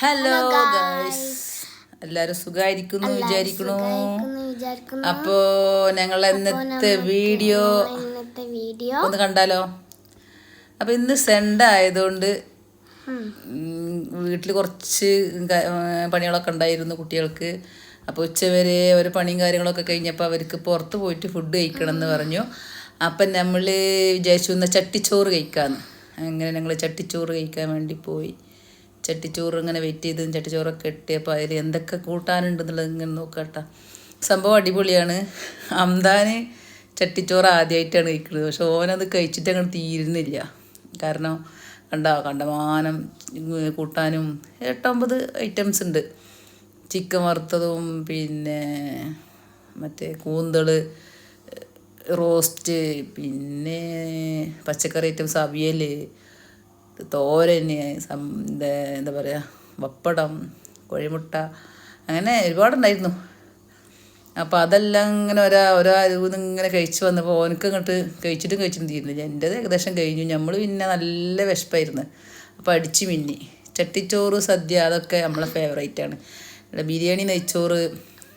Hello guys എല്ലാരും സുഖായിരിക്കുന്നു വിചാരിക്കണു അപ്പോ ഞങ്ങൾ ഇന്നത്തെ വീഡിയോ ഒന്ന് കണ്ടാലോ? അപ്പൊ ഇന്ന് സെൻഡ് ആയതുകൊണ്ട് വീട്ടിൽ കുറച്ച് പണികളൊക്കെ ഉണ്ടായിരുന്നു കുട്ടികൾക്ക്. അപ്പോൾ ഉച്ചവരെ ഒരു പണിയും കാര്യങ്ങളൊക്കെ കഴിഞ്ഞപ്പോൾ അവർക്ക് പുറത്ത് പോയിട്ട് ഫുഡ് കഴിക്കണം എന്ന് പറഞ്ഞു. അപ്പം നമ്മൾ വിചാരിച്ചു ചട്ടിച്ചോറ് കഴിക്കാമെന്ന് അങ്ങനെ ഞങ്ങൾ ചട്ടിച്ചോറ് കഴിക്കാൻ വേണ്ടി പോയി. ചട്ടിച്ചോറ് ഇങ്ങനെ വെയിറ്റ് ചെയ്ത് ചട്ടിച്ചോറൊക്കെ ഇട്ടിയപ്പോൾ അതിൽ എന്തൊക്കെ കൂട്ടാനുണ്ടെന്നുള്ളത് ഇങ്ങനെ നോക്കട്ടെ സംഭവം അടിപൊളിയാണ്. അംദാന് ചട്ടിച്ചോറ് ആദ്യമായിട്ടാണ് കഴിക്കുന്നത്. പക്ഷെ ഓനത് കഴിച്ചിട്ട് അങ്ങോട്ട് തീരുന്നില്ല. കാരണം കണ്ട കണ്ടമാനം കൂട്ടാനും എട്ടൊമ്പത് ഐറ്റംസ് ഉണ്ട്. ചിക്കൻ വറുത്തതും പിന്നെ മറ്റേ കൂന്തൾ റോസ്റ്റ് പിന്നെ പച്ചക്കറി ഐറ്റംസ് അവിയൽ തോരന് സം എന്താ പറയുക പപ്പടം കോഴിമുട്ട അങ്ങനെ ഒരുപാടുണ്ടായിരുന്നു. അപ്പോൾ അതെല്ലാം ഇങ്ങനെ ഒരാ ഒരാ അരുവ് ഇങ്ങനെ കഴിച്ച് വന്നപ്പോൾ ഓനക്ക് ഇങ്ങോട്ട് കഴിച്ചിട്ടും കഴിച്ചിട്ടും തീരുന്നില്ല. എന്റേത് ഏകദേശം കഴിഞ്ഞു. നമ്മൾ പിന്നെ നല്ല വിശപ്പായിരുന്നു. അപ്പോൾ അടിച്ച് മിന്നി. ചട്ടിച്ചോറ് സദ്യ അതൊക്കെ നമ്മളെ ഫേവറേറ്റ് ആണ്. ബിരിയാണി നെയ്ച്ചോറ്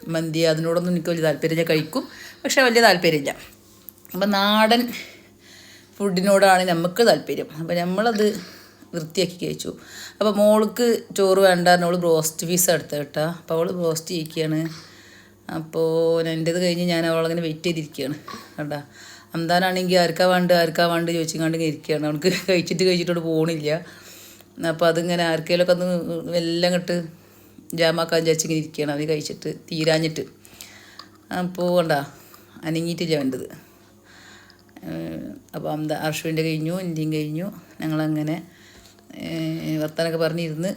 മന്തി അതിനോടൊന്നും എനിക്ക് വലിയ താല്പര്യം കഴിക്കും പക്ഷേ വലിയ താല്പര്യമില്ല. അപ്പം നാടൻ ഫുഡിനോടാണ് നമുക്ക് താല്പര്യം. അപ്പോൾ നമ്മളത് വൃത്തിയാക്കി കഴിച്ചു. അപ്പോൾ മോൾക്ക് ചോറ് വേണ്ട അവൾ ബ്രോസ്റ്റ് പീസ് എടുത്ത കേട്ടോ. അപ്പോൾ അവൾ ബ്രോസ്റ്റ് ചെയ്യിക്കുകയാണ് അപ്പോൾ എന്റേത് കഴിഞ്ഞ് ഞാൻ അവളങ്ങനെ വെയിറ്റ് ചെയ്തിരിക്കുകയാണ് കേട്ടാ. അന്താനാണെങ്കിൽ ആർക്കാ വേണ്ട ആർക്കാ വേണ്ട ചോദിച്ചിങ്ങാണ്ട് ഇരിക്കുകയാണ്. അവൾക്ക് കഴിച്ചിട്ട് കഴിച്ചിട്ടോട് പോകണില്ല അപ്പോൾ അതിങ്ങനെ ആർക്കെങ്കിലുമൊക്കെ ഒന്ന് എല്ലാം ഇങ്ങോട്ട് ജാമാക്കാൻ വിചാരിച്ചിങ്ങനെ ഇരിക്കുകയാണ്. അവന് കഴിച്ചിട്ട് തീരാഞ്ഞിട്ട്. അപ്പോൾ കണ്ടാ അനങ്ങിയിട്ടില്ല വേണ്ടത് അപ്പോൾ അന്ത അർഷുവിന്റെ കഴിഞ്ഞു എന്റെയും കഴിഞ്ഞു. ഞങ്ങളങ്ങനെ വർത്തനൊക്കെ പറഞ്ഞിരുന്ന്.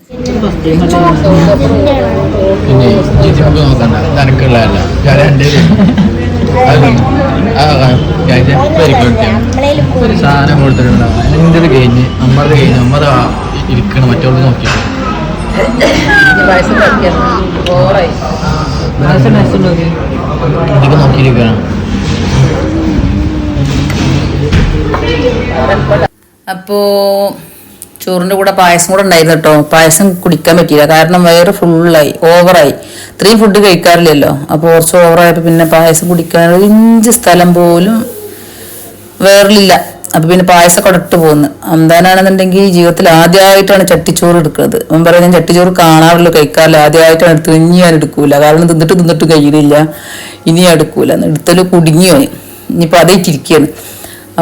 സാധനം കൊടുത്തിട്ടുണ്ടാവും. എന്റെ കഴിഞ്ഞ് അമ്മയുടെ കഴിഞ്ഞ് അമ്മത് ഇരിക്കണം മറ്റുള്ള നോക്കി. നോക്കിയിരിക്കണം? അപ്പോൾ ചോറിന്റെ കൂടെ പായസം കൂടെ ഉണ്ടായിരുന്നു കേട്ടോ പായസം കുടിക്കാൻ പറ്റിയില്ല. കാരണം വയറ് ഫുള്ളായി ഓവറായി ഇത്രയും ഫുഡ് കഴിക്കാറില്ലല്ലോ. അപ്പോൾ കുറച്ച് ഓവറായപ്പോൾ പിന്നെ പായസം കുടിക്കാൻ ഇഞ്ച് സ്ഥലം പോലും വേറിലില്ല. അപ്പോൾ പിന്നെ പായസം കൊടട്ട് പോകുന്നു അന്താനാണെന്നുണ്ടെങ്കിൽ ജീവിതത്തിൽ ആദ്യമായിട്ടാണ് ചട്ടിച്ചോറ് എടുക്കുന്നത്. അവൻ പറയാൻ ഞാൻ ചട്ടിച്ചോറ് കാണാറില്ല കഴിക്കാറില്ല. ആദ്യമായിട്ടാണ് എടുത്തത്. ഇനി ഞാൻ എടുക്കൂല. കാരണം തിന്നിട്ട് തിന്നിട്ട് കഴിയുന്നില്ല ഇനി ഞാൻ എടുക്കൂല. എടുത്തൽ കുടുങ്ങിയോ? ഇനിയിപ്പോൾ അതേറ്റിരിക്കുകയാണ്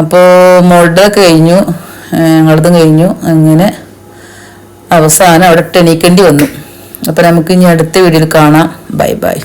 അപ്പോൾ മോളുടെ കഴിഞ്ഞു. ഞങ്ങളതും കഴിഞ്ഞു. അങ്ങനെ അവസാനം അവിടെ ടെണീക്കേണ്ടി വന്നു. അപ്പോൾ നമുക്ക് ഇനി അടുത്ത വീഡിയോയിൽ കാണാം. Bye bye.